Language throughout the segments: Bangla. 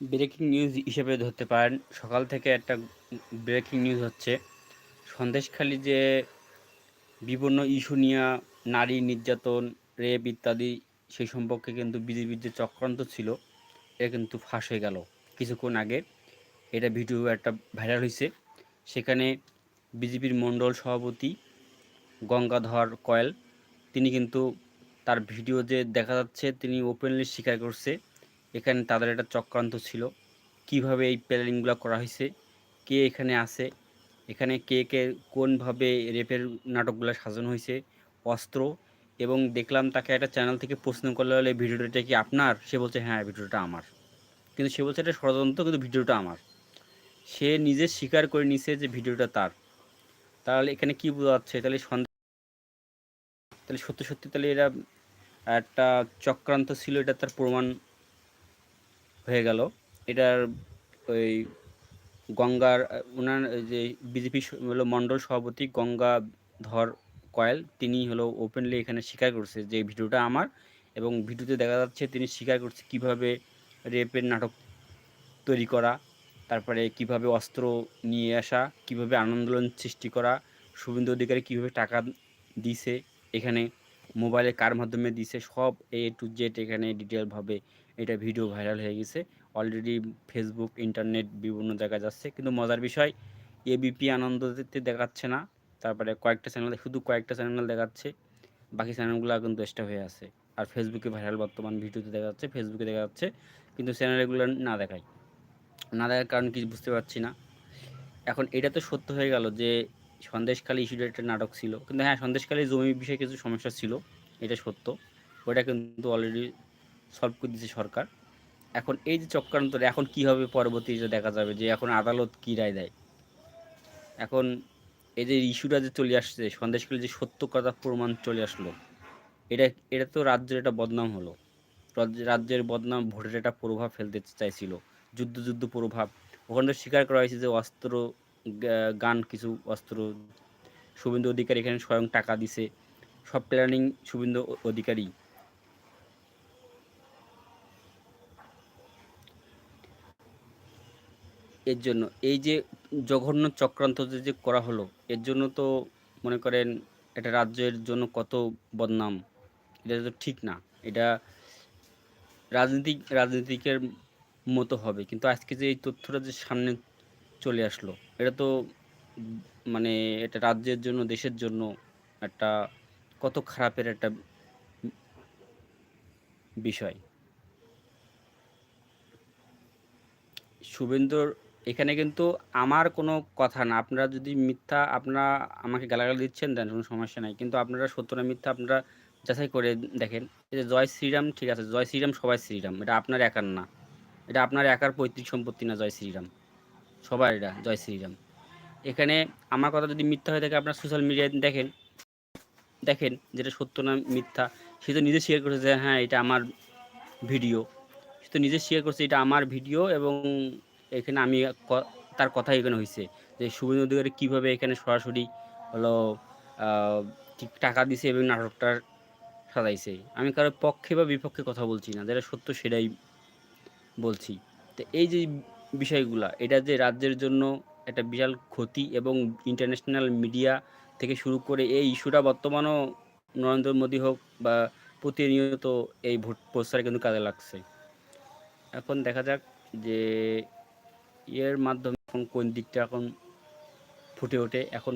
ব্রেকিং নিউজ হিসেবে ধরতে পারেন। সকাল থেকে একটা ব্রেকিং নিউজ হচ্ছে, সন্দেশখালী যে বিভিন্ন ইস্যু নিয়ে নারী নির্যাতন, রেপ ইত্যাদি, সেই সম্পর্কে কিন্তু বিজেপির যে চক্রান্ত ছিল, এটা কিন্তু ফাঁস হয়ে গেল। কিছুক্ষণ আগে এটা ভিডিও একটা ভাইরাল হয়েছে। সেখানে বিজেপির মণ্ডল সভাপতি গঙ্গাধর কয়েল, তিনি কিন্তু তার ভিডিও যে দেখা যাচ্ছে, তিনি ওপেনলি স্বীকার করছে। এখানে তাদের একটা চক্রান্ত ছিল। কীভাবে এই প্ল্যানিংগুলো করা হয়েছে? কে এখানে আছে? এখানে কে কে কোনভাবে রেপের নাটকগুলো সাজানো হয়েছে? অস্ত্র। এবং দেখলাম তাকে একটা চ্যানেল থেকে প্রশ্ন করলে হলে ভিডিওটা কি আপনার? সে বলছে হ্যাঁ ভিডিওটা আমার। কিন্তু সে বলছে, এটা ষড়যন্ত্র, কিন্তু ভিডিওটা আমার। সে নিজে স্বীকার করে নিছে যে ভিডিওটা তার। তাহলে এখানে কি বোঝা যাচ্ছে? তাহলে সন্দেহ তাহলে সত্যি সত্যি তাহলে এরা একটা চক্রান্ত ছিল, এটা তার প্রমাণ হয়ে গেল। এটার ওই গঙ্গার ওনার যে বিজেপি হলো মণ্ডল সভাপতি গঙ্গাধর কয়েল, তিনি হলো ওপেনলি এখানে স্বীকার করছে যে ভিডিওটা আমার এবং ভিডিওতে দেখা যাচ্ছে তিনি স্বীকার করছে কীভাবে রেপের নাটক তৈরি করা, তারপরে কীভাবে অস্ত্র নিয়ে আসা, কীভাবে আন্দোলন সৃষ্টি করা, শুভেন্দু অধিকারী কীভাবে টাকা দিছে, এখানে মোবাইলে কার মাধ্যমে দিছে, সব এ টু জেড এখানে ডিটেলভাবে এটা ভিডিও ভাইরাল হয়ে গেছে। অলরেডি ফেসবুক ইন্টারনেট বিভিন্ন জায়গায় যাচ্ছে। কিন্তু মজার বিষয় এবিপি আনন্দতে দেখাচ্ছে না। তারপরে কয়েকটা চ্যানেল শুধু কয়েকটা চ্যানেল দেখাচ্ছে। বাকি চ্যানেলগুলো কিন্তু এক্সট্রা হয়ে আছে। আর ফেসবুকে ভাইরাল বর্তমান ভিডিওতে দেখা যাচ্ছে ফেসবুকে দেখা যাচ্ছে কিন্তু চ্যানেলগুলো না দেখায়। না দেখার কারণ কি বুঝতে পারছি না। এখন এটা তো সত্য হয়ে গেল যে, সন্দেশখালী ইস্যুটা একটা নাটক ছিল। কিন্তু হ্যাঁ সন্দেশখালী জমি বিষয়ে কিছু সমস্যা ছিল। এটা সত্য। ওটা কিন্তু অলরেডি সলভ করে দিয়েছে সরকার। এখন এই যে চক্রান্তটা, এখন কী হবে পরবর্তীতে দেখা যাবে যে এখন আদালত কী রায় দেয়? এখন এই যে ইস্যুটা যে চলে আসছে সন্দেশখালী যে সত্য কথা প্রমাণ চলে আসলো, এটা এটা তো রাজ্যের একটা বদনাম হলো। রাজ্যের বদনাম ভোটের একটা প্রভাব ফেলতে চাইছিল, যুদ্ধ যুদ্ধ প্রভাব। ওখানে স্বীকার করা হয়েছে যে অস্ত্র গান, কিছু অস্ত্র, শুভেন্দু অধিকারী এখানে স্বয়ং টাকা দিছে। সব প্ল্যানিং শুভেন্দু অধিকারী। এর জন্য। এই যে জঘন্য চক্রান্ত যে করা হলো, এর জন্য তো মনে করেন এটা রাজ্যের জন্য কত বদনাম। এটা তো ঠিক না। এটা রাজনীতিক, রাজনীতিকের মতো হবে। কিন্তু আজকে যে এই তথ্যটা যে সামনে চলে আসলো, এটা তো মানে এটা রাজ্যের জন্য, দেশের জন্য একটা কত খারাপের একটা বিষয়। শুভেন্দুর এখানে কিন্তু আমার কোনো কথা না। আপনারা যদি মিথ্যা আপনারা আমাকে গালাগালি দিচ্ছেন, দেন কোনো সমস্যা নাই। কিন্তু আপনারা সত্য না, মিথ্যা আপনারা যাচাই করে দেখেন এই যে জয় শ্রীরাম, ঠিক আছে, জয় শ্রীরাম সবাই শ্রীরাম। এটা আপনার একার না। এটা আপনার একার পৈতৃক সম্পত্তি না, জয় শ্রীরাম। সবার এটা, জয় শ্রীরাম। এখানে আমার কথা যদি মিথ্যা হয়ে থাকে, আপনার সোশ্যাল মিডিয়ায় দেখেন দেখেন যেটা সত্য না, মিথ্যা। সে তো নিজে শেয়ার করেছে যে হ্যাঁ এটা আমার ভিডিও সে তো নিজে শেয়ার করছে এটা আমার ভিডিও এবং এখানে আমি তার কথা এখানে হয়েছে যে শুভেন্দু অধিকারী কীভাবে এখানে সরাসরি হলো ঠিক টাকা দিছে এবং নাটকটা সাজাইছে। আমি কারোর পক্ষে বা বিপক্ষে কথা বলছি না, যেটা সত্য সেটাই বলছি। তো এই যে বিষয়গুলা, এটা যে রাজ্যের জন্য একটা বিশাল ক্ষতি এবং ইন্টারন্যাশনাল মিডিয়া থেকে শুরু করে এই ইস্যুটা বর্তমানও নরেন্দ্র মোদী হোক বা প্রতিনিয়ত এই ভোট প্রচারে কিন্তু কাজে লাগছে। এখন দেখা যাক যে এর মাধ্যমে এখন কোন দিকটা এখন ফুটে ওঠে? এখন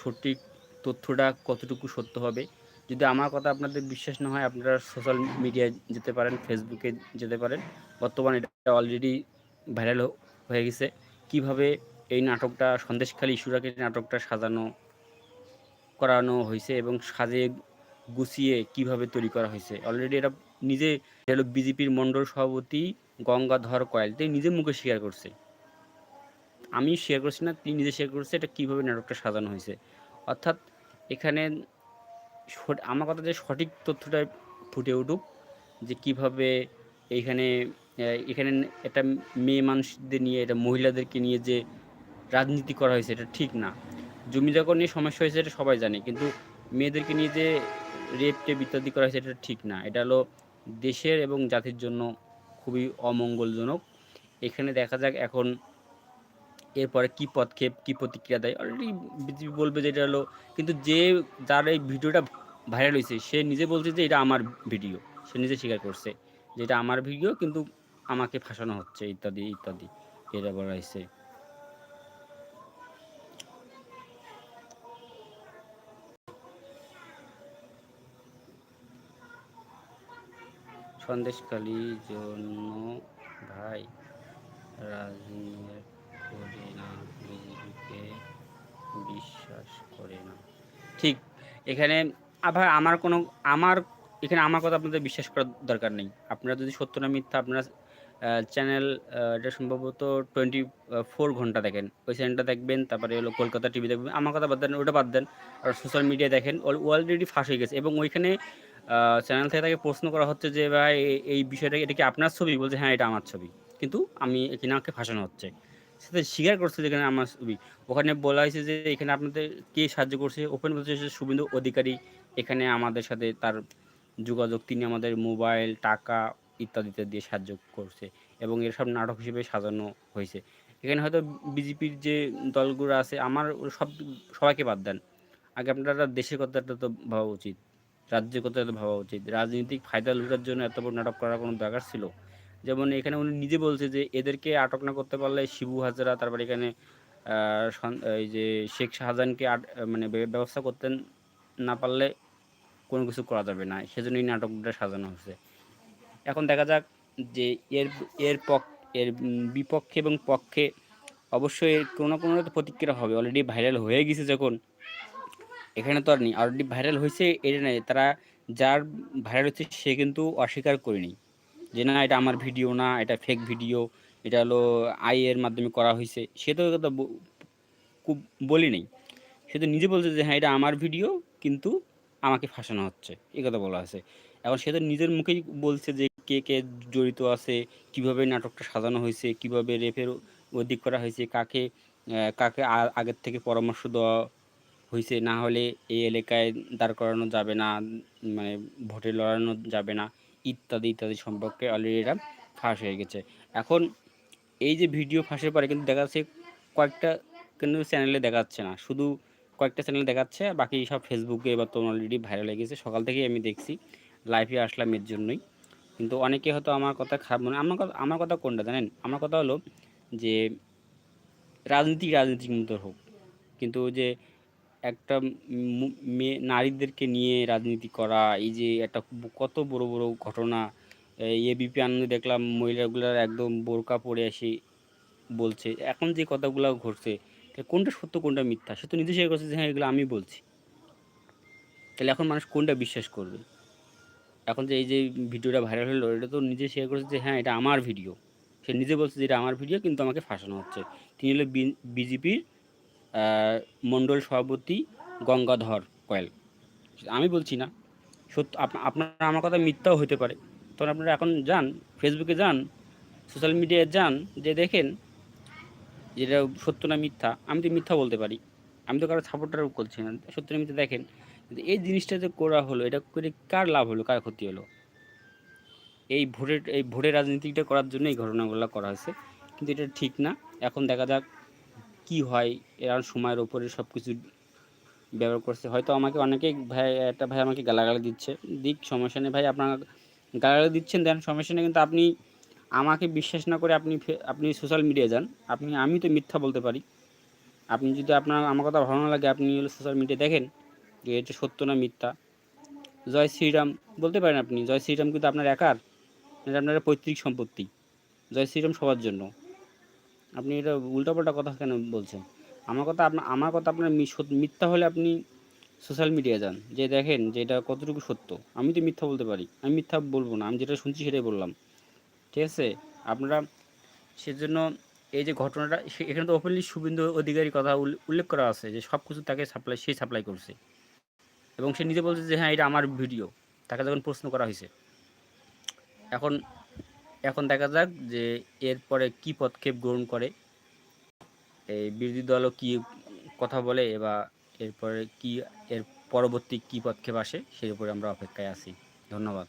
সঠিক তথ্যটা কতটুকু সত্য হবে? যদি আমার কথা আপনাদের বিশ্বাস না হয়, আপনারা সোশ্যাল মিডিয়ায় যেতে পারেন ফেসবুকে যেতে পারেন। বর্তমানে এটা অলরেডি ভাইরাল হয়ে গেছে। কীভাবে এই নাটকটা, সন্দেশখালী ইস্যুরাকে নাটকটা সাজানো, করানো হয়েছে এবং সাজে গুছিয়ে কীভাবে তৈরি করা হয়েছে? অলরেডি এটা নিজে বিজেপির মণ্ডল সভাপতি গঙ্গাধর কয়েল। তিনি নিজে মুখে স্বীকার করছে। আমি শেয়ার করছি না, তিনি নিজে শেয়ার করছে, এটা কীভাবে নাটকটা সাজানো হয়েছে। অর্থাৎ এখানে আমার কথা যে সঠিক তথ্যটা ফুটে উঠুক, যে কীভাবে এইখানে এখানে একটা মেয়ে মানুষদের নিয়ে এটা মহিলাদেরকে নিয়ে যে রাজনীতি করা হয়েছে, এটা ঠিক না। জমি নিয়ে সমস্যা হয়েছে, এটা সবাই জানে, কিন্তু মেয়েদেরকে নিয়ে যে রেপ টেপ ইত্যাদি করা হয়েছে, এটা ঠিক না। এটা হলো দেশের এবং জাতির জন্য খুবই অমঙ্গলজনক। এখানে দেখা যাক এখন এরপরে কি পদক্ষেপ কি প্রতিক্রিয়া দেয়? অলরেডি বিজেপি বলবে যে এটা হলো, কিন্তু যে যার এই ভিডিওটা ভাইরাল হয়েছে, সে নিজে বলছে যে এটা আমার ভিডিও। সে নিজে স্বীকার করছে যে এটা আমার ভিডিও, কিন্তু আমাকে ফাঁসানো হচ্ছে, ইত্যাদি ইত্যাদি। এটা বলা হয়েছে। সন্দেশখালি জন্য এখানে আবার আমার কোনো, আমার, এখানে আমার কথা আপনাদের বিশ্বাস করার দরকার নেই। আপনারা যদি সত্য না মিথ্যা আপনারা চ্যানেল এটা সম্ভবত টোয়েন্টি ফোর ঘণ্টা দেখেন। ওই চ্যানেলটা দেখবেন, তারপরে হলো কলকাতা টিভি দেখবেন, আমার কথা বাদ দেন, ওটা বাদ দেন। আর সোশ্যাল মিডিয়া দেখেন অলরেডি ফাঁস হয়ে গেছে। এবং ওইখানে চ্যানেল থেকে তাকে প্রশ্ন করা হচ্ছে যে, ভাই এই বিষয়টা এটা কি আপনার ছবি? বলছে হ্যাঁ এটা আমার ছবি। কিন্তু আমি, এখানে আমাকে ফাঁসানো হচ্ছে। সেটা স্বীকার করছে যেখানে আমার ছবি। ওখানে বলা হয়েছে যে এখানে আপনাদের কে সাহায্য করছে ওপেন বলছে শুভেন্দু অধিকারী। এখানে আমাদের সাথে তার যোগাযোগ, তিনি আমাদের মোবাইল, টাকা ইত্যাদিতে দিয়ে সাহায্য করছে এবং এর সব নাটক হিসেবে সাজানো হয়েছে। এখানে হয়তো বিজেপির যে দলগুলো আছে, আমার সব, সবাইকে বাদ দেন। আগে আপনারা দেশের কথাটা তো ভাবা উচিত, রাজ্যের কথাটা তো ভাবা উচিত। রাজনৈতিক ফায়দা লুটার জন্য এত বড় নাটক করার কোনো দরকার ছিল? যেমন এখানে উনি নিজে বলছে যে এদেরকে আটক না করতে পারলে শিবু হাজারা, তারপর এখানে এই যে শেখ শাহজাহানকে মানে ব্যবস্থা করতে না পারলে কোনো কিছু করা যাবে না সেজন্য এই নাটকটা সাজানো হয়েছে। এখন দেখা যাক যে এর এর পক, এর বিপক্ষে এবং পক্ষে অবশ্যই কোনো না কোনো তো প্রতিক্রিয়া হবে অলরেডি ভাইরাল হয়ে গেছে যখন, এখানে তো আর নেই অলরেডি ভাইরাল হয়েছে, এটা নেই তারা যার ভাইরাল হচ্ছে সে কিন্তু অস্বীকার করেনি। যে না, এটা আমার ভিডিও না, এটা ফেক ভিডিও এটা হলো আই এর মাধ্যমে করা হয়েছে সে তো খুব বলি নেই। সে তো নিজে বলছে যে হ্যাঁ এটা আমার ভিডিও, কিন্তু আমাকে ফাঁসানো হচ্ছে। এই কথা বলা আছে এখন সে তো নিজের মুখেই বলছে যে, কে কে জড়িত আছে, কীভাবে নাটকটা সাজানো হয়েছে, কীভাবে রেপের অধিক করা হয়েছে, কাকে কাকে আগের থেকে পরামর্শ দেওয়া হয়েছে না হলে এই এলাকায় দাঁড় করানো যাবে না মানে ভোটে লড়ানো যাবে না। ইত্যাদি ইত্যাদি সম্পর্কে অলরেডি এটা ফাঁস হয়ে গেছে। এখন এই যে ভিডিও ফাঁসের পরে কিন্তু দেখা যাচ্ছে কয়েকটা কিন্তু চ্যানেলে দেখাচ্ছে না। শুধু কয়েকটা চ্যানেলে দেখাচ্ছে, বাকি সব ফেসবুকে এবার তো অলরেডি ভাইরাল হয়ে গেছে। সকাল থেকেই আমি দেখছি লাইভে আসলাম এর জন্যই। কিন্তু অনেকে হয়তো আমার কথা খারাপ মনে আমার কথা আমার কথা কোনটা জানেন? আমার কথা হলো যে রাজনীতি, রাজনীতির মতো হোক। কিন্তু যে একটা মেয়ে নারীদেরকে নিয়ে রাজনীতি করা, এই যে একটা কত বড় বড় ঘটনা এবিপি আনন্দে দেখলাম মহিলাগুলার একদম বোরকা পরে এসে বলছে, এখন যে কথাগুলো ঘটছে কোনটা সত্য, কোনটা মিথ্যা? সে তো নিজে শেয়ার করছে যে হ্যাঁ এগুলো আমি বলছি। তাহলে এখন মানুষ কোনটা বিশ্বাস করবে? এখন যে এই যে ভিডিওটা ভাইরাল হলো, এটা তো নিজে শেয়ার করেছে যে হ্যাঁ এটা আমার ভিডিও। সে নিজে বলছে যে এটা আমার ভিডিও, কিন্তু আমাকে ফাঁসানো হচ্ছে। তিনি হলো বিজেপির মণ্ডল সভাপতি গঙ্গাধর কয়েল। আমি বলছি না, সত্য, আপ- আপনারা আমার কথা মিথ্যাও হতে পারে। তখন আপনারা এখন যান ফেসবুকে যান সোশ্যাল মিডিয়ায় যান, যে দেখেন যেটা সত্য না মিথ্যা, আমি তো মিথ্যা বলতে পারি। আমি তো কারও সাপোর্টার করছি না। সত্য না মিথ্যা দেখেন, কিন্তু এই জিনিসটা যে করা হলো, এটা করে কার লাভ হলো, কার ক্ষতি হলো? এই ভোটের এই ভোটের রাজনীতিটা করার জন্য এই ঘটনাগুলো করা হয়েছে, কিন্তু এটা ঠিক না। এখন দেখা যাক কি হয় এরা সময়ের ওপরে সব কিছু ব্যবহার করছে। হয়তো আমাকে অনেকেই ভাই, একটা ভাই আমাকে গালাগালি দিচ্ছে। দিক, সমস্যা নেই ভাই, আপনার গালাগালি দিচ্ছেন, দেন সমস্যা নেই, কিন্তু আপনি আমাকে বিশ্বাস না করে আপনি আপনি সোশ্যাল মিডিয়ায় যান। আপনি, আমি তো মিথ্যা বলতে পারি। আপনি যদি আপনার, আমার কথা ভালো না লাগে, আপনি সোশ্যাল মিডিয়া দেখেন যে এটা সত্য না মিথ্যা। জয় শ্রীরাম, বলতে পারেন আপনি, জয় শ্রীরাম কিন্তু আপনার একার এটা আপনার পৈতৃক সম্পত্তি। জয় শ্রীরাম সবার জন্য। আপনি এটা উল্টাপাল্টা কথা কেন বলছেন? আমার কথা আপনার আমার কথা আপনার মিথ্যা হলে আপনি সোশ্যাল মিডিয়ায় যান। যে দেখেন যে এটা কতটুকু সত্য। আমি তো মিথ্যা বলতে পারি। আমি মিথ্যা বলব না। আমি যেটা শুনছি সেটাই বললাম। ঠিক আছে? আপনারা সেজন্য এই যে ঘটনাটা এখানে তো ওপেনলি শুভেন্দু অধিকারী কথা উল্লে- উল্লেখ করা আছে যে সব কিছু তাকে সাপ্লাই সে সাপ্লাই করছে। এবং সে নিজে বলছে যে হ্যাঁ এটা আমার ভিডিও তাকে যখন প্রশ্ন করা হয়েছে। এখন এখন দেখা যাক যে এরপরে কি পদক্ষেপ গ্রহণ করে। এই বিরোধী দলও কি কথা বলে বা এরপরে কি, এর পরবর্তী কি পদক্ষেপ আসে সেই উপরে আমরা অপেক্ষায় আছি। ধন্যবাদ।